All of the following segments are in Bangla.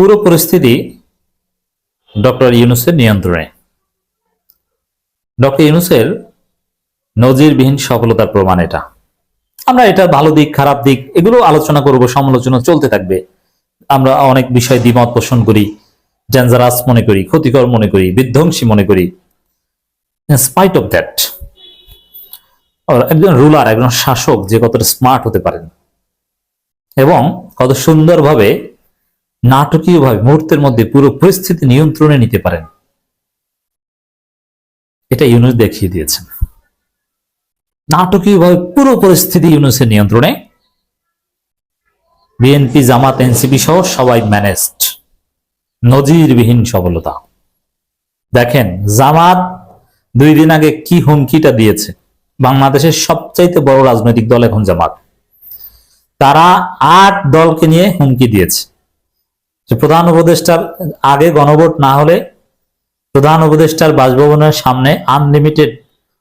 পুরো পরিস্থিতি ডক্টর ইউনুসের নিয়ন্ত্রণে। ডক্টর ইউনুসের নজিরবিহীন সফলতার প্রমাণ এটা। আমরা এটা ভালো দিক, খারাপ দিক, এগুলো আলোচনা করব, সমালোচনা চলতে থাকবে। আমরা অনেক বিষয় দ্বিমত পোষণ করি ডেঞ্জারাস মনে করি, ক্ষতিকর মনে করি, বিধ্বংসী মনে করি। স্পাইট অফ দ্যাট একজন রুলার একজন শাসক যে কতটা স্মার্ট হতে পারেন। এবং কত সুন্দরভাবে নাটকীয়ভাবে মুহূর্তের মধ্যে পুরো পরিস্থিতি নিয়ন্ত্রণে নিতে পারেন। এটা ইউনুস দেখিয়ে দিয়েছেন। নাটকীয়ভাবে পুরো পরিস্থিতি ইউনুসের নিয়ন্ত্রণে। বিএনপি, জামাত, এনসিপি সহ সবাই ম্যানেজড। নজিরবিহীন সফলতা। দেখেন, জামাত দুই দিন আগে কি হুমকিটা দিয়েছে? বাংলাদেশের সবচাইতে বড় রাজনৈতিক দল এখন জামাত। তারা আট দলকে নিয়ে হুমকি দিয়েছে। যে প্রধান উপদেষ্টার আগে গণভোট না হলে প্রধান উপদেষ্টার বাসভবনের সামনে আনলিমিটেড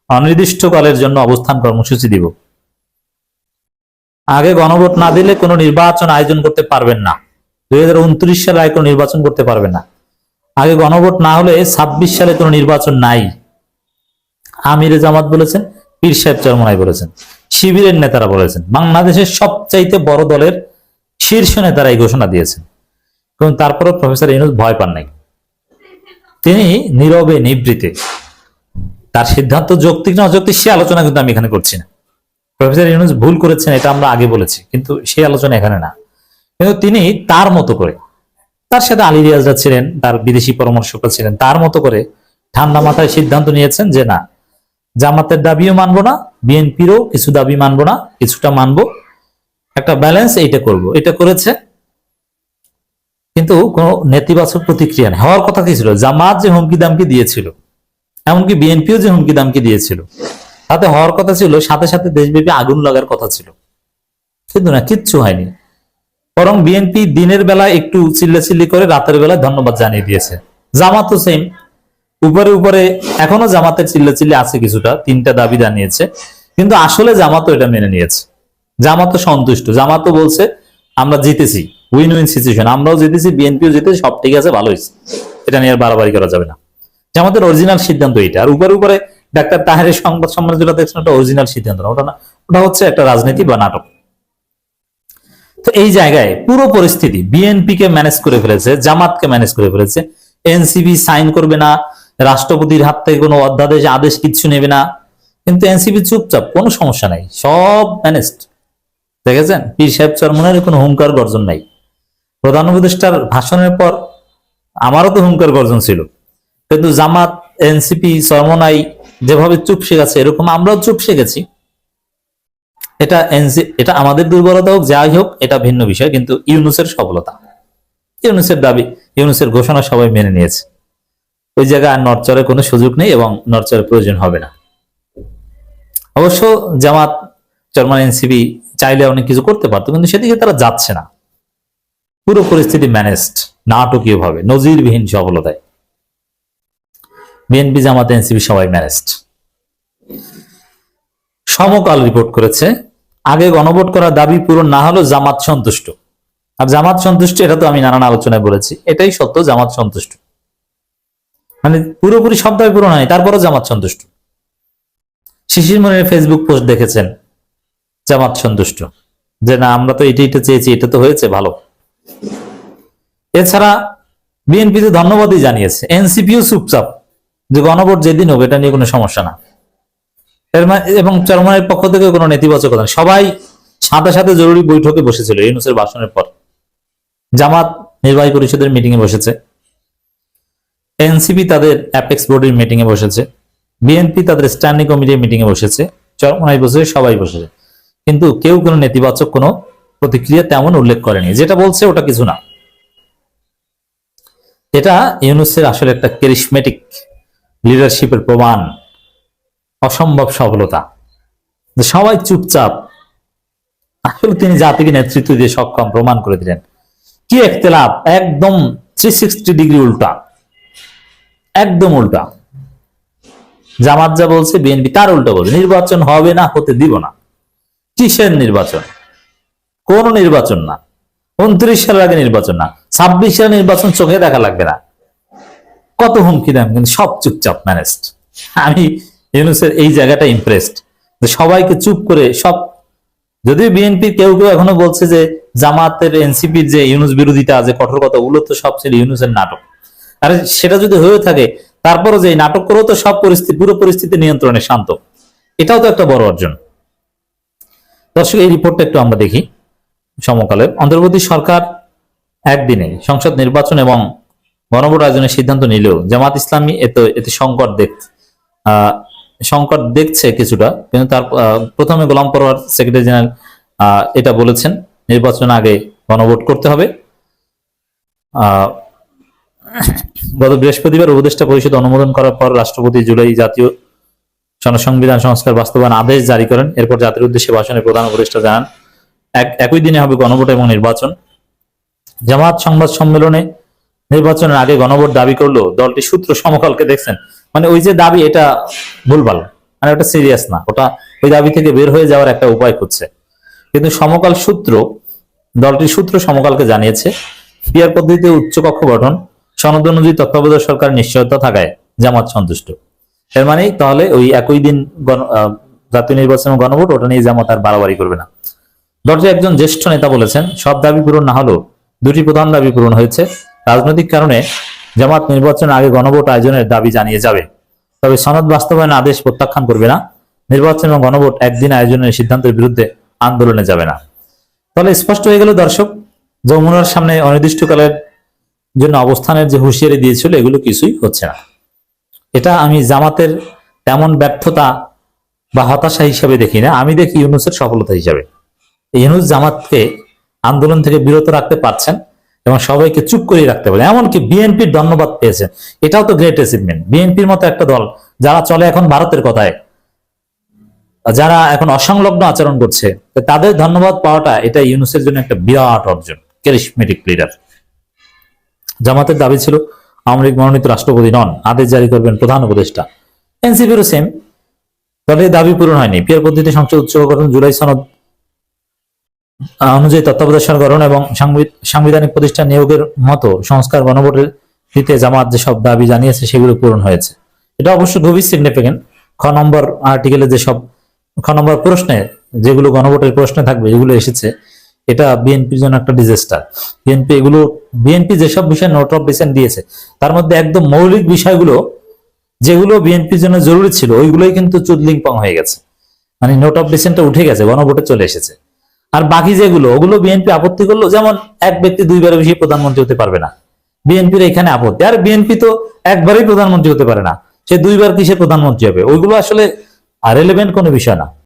অনির্দিষ্টকালের জন্য অবস্থান কর্মসূচি দিব। আগে গণভোট না দিলে কোনো নির্বাচন আয়োজন করতে পারবেন না। দুই হাজার উনত্রিশ সালে আগে কোনো নির্বাচন করতে পারবেন না। আগে গণভোট না হলে ছাব্বিশ সালে কোনো নির্বাচন নাই। আমিরে জামাত বলেছেন, পীর সাহেব চরমনাই বলেছেন, শিবিরের নেতারা বলেছেন, বাংলাদেশের সবচাইতে বড় দলের শীর্ষ নেতারা এই ঘোষণা দিয়েছেন। এবং তারপরে প্রফেসর ইনুস ভয় পান নাই। তিনি নীরবে নিবৃতে। তার সিদ্ধান্ত যৌক্তিক না অযৌক্তিক সে আলোচনা কিন্তু আমি এখানে করছি না। প্রফেসর ইউনুস ভুল করেছেন, এটা আমরা আগে বলেছি, কিন্তু সেই আলোচনা এখানে না। কিন্তু তিনি তার মতো করে, তার সাথে আলী রিয়াজরা ছিলেন, তার বিদেশি পরামর্শকরা ছিলেন, তার মতো করে ঠান্ডা মাথায় সিদ্ধান্ত নিয়েছেন যে না, জামাতের দাবিও মানবো না, বিএনপিরও কিছু দাবি মানবো না, কিছুটা মানবো। একটা ব্যালেন্স এইটা করব। এটা করেছে কিন্তু কোনো নেতিবাচক প্রতিক্রিয়া নেই। হওয়ার কথা কি ছিল? জামাত যে হুমকি দামকি দিয়েছিল, এমনকি বিএনপিও যে হুমকি দামকি দিয়েছিল, তাতে হওয়ার কথা ছিল, সাথে সাথে দেশব্যাপী আগুন লাগার কথা ছিল। কিন্তু না, কিচ্ছু হয়নি। বরং বিএনপি দিনের বেলা একটু চিল্লাচিল্লি করে রাতের বেলায় ধন্যবাদ জানিয়ে দিয়েছে। জামাত তো সেম উপরে উপরে এখনও জামাতের চিল্লাচিল্লি আছে কিছুটা, তিনটা দাবি জানিয়েছে। কিন্তু আসলে জামাতও এটা মেনে নিয়েছে। জামাত সন্তুষ্ট। জামাতও বলছে, আমরা জিতেছি। উইন উইন সিচুয়েশন আমরাও জিতেছি বিএনপিও জিতেছি, সব ঠিক আছে ভালো হয়েছে। এটা নিয়ে আর বাড়াবাড়ি করা যাবে না। জামাতের অরিজিনাল সিদ্ধান্ত এটা আর উপরে উপরে ডাক্তার তাহেরের সংবাদ সম্মেলন যেটা দেখছেন, ওটা অরিজিনাল সিদ্ধান্ত না। ওটা না, ওটা হচ্ছে একটা রাজনীতি বা নাটক। তো এই জায়গায় পুরো পরিস্থিতি বিএনপি কে ম্যানেজ করে ফেলেছে, জামাতকে ম্যানেজ করে ফেলেছে। এনসিবি সাইন করবে না, রাষ্ট্রপতির হাত থেকে কোনো অধ্যাদেশ, আদেশ কিচ্ছু নেবে না। কিন্তু এনসিবি চুপচাপ, কোনো সমস্যা নাই, সব ম্যানেজড দেখেছেন? পীর সাহেব চরমনের কোনো হুঙ্কার গর্জন নাই। প্রধান উপদেষ্টার ভাষণের পর আমারও তো হুঙ্কার গর্জন ছিল। কিন্তু জামাত, এনসিপি চরমনাই যেভাবে চুপ গেছে, এরকম আমরাও চুপ গেছি। এটা এটা আমাদের দুর্বলতা হোক, যাই হোক, এটা ভিন্ন বিষয়, কিন্তু ইউনুসের সফলতা। ইউনুসের দাবি, ইউনুসের ঘোষণা সবাই মেনে নিয়েছে। ওই জায়গায় আর নরচরের কোনো সুযোগ নেই এবং নরচরের প্রয়োজন হবে না। অবশ্য জামাত, জার্মান এনসিপি চাইলে অনেক কিছু করতে পারতো, কিন্তু সেদিকে তারা যাচ্ছে না। পুরো পরিস্থিতি ম্যানেজড নাটকীয় ভাবে নজিরবিহীন সফলতায়। বিএনপি জামাত এনসিবি সবাই ম্যানেজড সমকাল রিপোর্ট করেছে, আগে গণভোট করার দাবি পূরণ না হলেও জামাত সন্তুষ্ট। আর জামাত সন্তুষ্ট, এটা তো আমি নানান আলোচনায় বলেছি, এটাই সত্য, জামাত সন্তুষ্ট। মানে পুরোপুরি সব দাবি পূরণ হয়নি, তারপরও জামাত সন্তুষ্ট। শিশির মনের ফেসবুক পোস্ট দেখেছেন, জামাত সন্তুষ্ট। যে না, আমরা তো এটা এটা চেয়েছি, এটা তো হয়েছে, ভালো। এছাড়া বিএনপি তো ধন্যবাদই জানিয়েছে, এনসিপিও চুপচাপ। যে গণভোট যেদিন হবে, এটা নিয়ে কোনো সমস্যা না। এবং চরমনের পক্ষ থেকে কোনো নেতিবাচকতা। সবাই সাথে সাথে জরুরি বৈঠকে বসেছিল ইউনুসের ভাষণের পর। জামাত নির্বাহী পরিষদের মিটিং এ বসেছে। এনসিপি তাদের অ্যাপেক্স বোর্ডের মিটিং এ বসেছে। বিএনপি তাদের স্ট্যান্ডিং কমিটির মিটিং এ বসেছে। চরমনায় বসেছে সবাই বসেছে। কিন্তু কেউ কোনো নেতিবাচক কোনো প্রতিক্রিয়া তেমন উল্লেখ করেনি। যেটা বলছে ওটা কিছু না। এটা ইউনুসের আসলে একটা ক্যারিসমেটিক লিডারশিপের প্রমাণ। অসম্ভব সফলতা। সবাই চুপচাপ। আসলে তিনি জাতিকে নেতৃত্ব দিয়ে সক্ষম, প্রমাণ করে দিলেন। কি একতেলাপ? একদম থ্রি সিক্সটি ডিগ্রি উল্টা। একদম উল্টা। জামাত যা বলছে, বিএনপি তার উল্টা বলছে। নির্বাচন হবে না, হতে দিব না। কিসের নির্বাচন? কোন নির্বাচন না। উনত্রিশ সালের আগে নির্বাচন না। ছাব্বিশ সালের নির্বাচন চোখে দেখা লাগবে না। কত হুমকি দেন কিন্তু সব চুপচাপ ম্যানেজড। আমি ইউনুসের এই জায়গাটা ইমপ্রেসড সবাইকে চুপ করে সব যদি বিএনপি কেউ কেউ এখনও বলছে যে জামাতের এনসিপির যে ইউনুস বিরোধিতা আছে, কঠোর কথা ওগুলো তো সব ছিল ইউনুসের নাটক। আরে সেটা যদি হয়ে থাকে, তারপরও যে নাটক করেও তো সব পরিস্থিতি পুরো পরিস্থিতি নিয়ন্ত্রণে শান্ত। এটাও তো একটা বড় অর্জন। দর্শক, এই রিপোর্টটা একটু আমরা দেখি। সমকালে। অন্তর্বর্তী সরকার একদিনে সংসদ নির্বাচন এবং গণভোট আয়োজনের সিদ্ধান্ত নিলেও জামাত ইসলামী এতে এতে সংকট দেখ সংকট দেখছে কিছুটা, কিন্তু তার প্রথমে গোলাম পরোয়ার সেক্রেটারি জেনারেল এটা বলেছেন নির্বাচন আগে গণভোট করতে হবে। গত বৃহস্পতিবার উপদেষ্টা পরিষদ অনুমোদন করার পর রাষ্ট্রপতি জুলাই জাতীয় জনসংবিধান সংস্কার বাস্তবায়ন আদেশ জারি করেন। এরপর জাতির উদ্দেশ্যে ভাষণে প্রধান উপদেষ্টা জানান একই দিনে হবে গণভোট এবং নির্বাচন। জামাত সংবাদ সম্মেলনে নির্বাচনের আগে গণভোট দাবি করল, দলটি সূত্র সমকালকে দেখছেন। মানে ওই যে দাবি, এটা ভুলভাল। মানে ওটা সিরিয়াস না। ওটা ওই দাবি থেকে বের হয়ে যাওয়ার একটা উপায় খুঁজছে। কিন্তু সমকাল সূত্র, দলটির সূত্র সমকালকে জানিয়েছে পিয়ার পদ্ধতিতে উচ্চকক্ষ গঠন, সনদ অনুযায়ী তত্ত্বাবধায়ক সরকার নিশ্চয়তা থাকায় জামাত সন্তুষ্ট। এর মানে তাহলে ওই একই দিন জাতীয় নির্বাচন গণভোট, ওটা নিয়ে জামাত আর বাড়াবাড়ি করবে না। দলটির একজন জ্যেষ্ঠ নেতা বলেছেন, সব দাবি পূরণ না হলেও দুটি প্রধান দাবি পূরণ হয়েছে। রাজনৈতিক কারণে জামাত নির্বাচন আগে গণভোট আয়োজনের দাবি জানিয়ে যাবে। তবে সনদ বাস্তবায়ন আদেশ প্রত্যাখ্যান করবে না। নির্বাচন এবং গণভোট একদিন আয়োজনের সিদ্ধান্তের বিরুদ্ধে আন্দোলনে যাবে না। তাহলে স্পষ্ট হয়ে গেল দর্শক, যমুনার সামনে অনির্দিষ্টকালের জন্য অবস্থানের যে হুঁশিয়ারি দিয়েছিল, এগুলো কিছুই হচ্ছে না। এটা আমি জামাতের তেমন ব্যর্থতা বা হতাশা হিসাবে দেখি না। আমি দেখি ইউনুসের সফলতা হিসাবে। ইউনুস জামাতকে আন্দোলন থেকে বিরত রাখতে পারছেন এবং সবাইকে চুপ করে রাখতে পারে এমনকি বিএনপির ধন্যবাদ পেয়েছে। এটাও তো গ্রেট অ্যাচিভমেন্ট বিএনপির মতো একটা দল যারা চলে এখন ভারতের কথায়, যারা এখন অসংলগ্ন আচরণ করছে তাদের ধন্যবাদ পাওয়াটা এটা ইউনুসের জন্য একটা বিরাট অর্জন ক্যারিসমেটিক লিডার জামাতের দাবি ছিল, আওয়ামী লীগ মনোনীত রাষ্ট্রপতি নন, আদেশ জারি করবেন প্রধান উপদেষ্টা। এনসিপিরও সেম এই দাবি পূরণ হয়নি। পিয়ার পদ্ধতি সংসদ উৎসব জুলাই সনদ অনুযায়ী তত্ত্বাবধায়ক সরকার গঠন এবং সাংবিধানিক প্রতিষ্ঠান নিয়োগের মতো সংস্কার গণভোটের দিতে জামাত যেসব দাবি জানিয়েছে, সেগুলো পূরণ হয়েছে। এটা অবশ্য খুবই সিগনিফিকেন্ট খ নম্বর আর্টিকেলে যেসব, খ নম্বর প্রশ্নে যেগুলো গণভোটের প্রশ্নে থাকবে, এগুলো এসেছে। এটা বিএনপির জন্য একটা ডিজাস্টার বিএনপি এগুলো বিএনপি যেসব বিষয়ে নোট অফ ডিসেন্ট দিয়েছে, তার মধ্যে একদম মৌলিক বিষয়গুলো, যেগুলো বিএনপির জন্য জরুরি ছিল, ওইগুলোই কিন্তু চুদলিংপং হয়ে গেছে। মানে নোট অফ ডিসেন্টটা উঠে গেছে, গণভোটে চলে এসেছে। আর বাকি যেগুলো, ওগুলো বিএনপি আপত্তি করল যেমন এক ব্যক্তি দুইবার বেশি প্রধানমন্ত্রী হতে পারবে না। বিএনপির এখানে আপত্তি। আর বিএনপি তো একবারই প্রধানমন্ত্রী হতে পারে না। সে দুইবার কিসে প্রধানমন্ত্রী হবে? ওইগুলো আসলে রেলেভেন্ট কোনো বিষয় না।